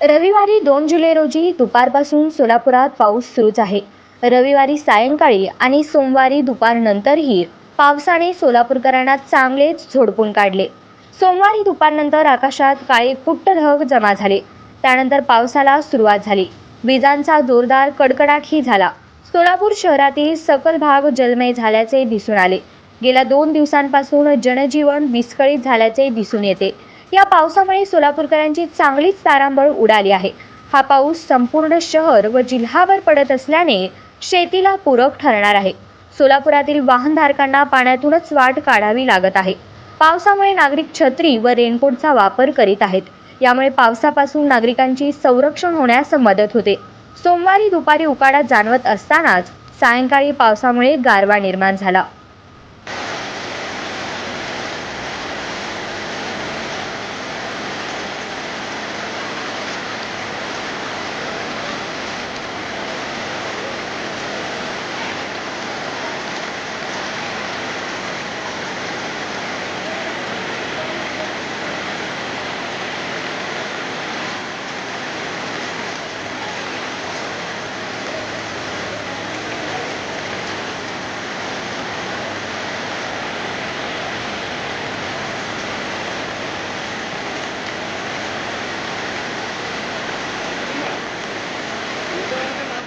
रविवारी दोन जुलै रोजी दुपारपासून सोलापुरात पाऊस सुरूच आहे. रविवारी सायंकाळी आणि सोमवारी दुपारनंतरही पावसाने सोलापूरकरांना चांगलेच झोडपून काढले. सोमवारी दुपारनंतर आकाशात काळे कुट्ट ढग जमा झाले. त्यानंतर पावसाला सुरुवात झाली. विजांचा जोरदार कडकडाटही झाला. सोलापूर शहरातील सकल भाग जलमय झाल्याचे दिसून आले. गेल्या दोन दिवसांपासून जनजीवन विस्कळीत झाल्याचे दिसून येते. या पावसामुळे सोलापूरकरांची चांगलीच तारांबळ उडाली आहे. हा पाऊस संपूर्ण शहर व जिल्हाभर पडत असल्याने शेतीला पूरक ठरणार आहे. सोलापुरातील वाहनधारकांना पाण्यातूनच वाट काढावी लागत आहे. पावसामुळे नागरिक छत्री व रेनकोटचा वापर करीत आहेत. यामुळे पावसापासून नागरिकांची संरक्षण होण्यास मदत होते. सोमवारी दुपारी उकाडा जाणवत असतानाच सायंकाळी पावसामुळे गारवा निर्माण झाला.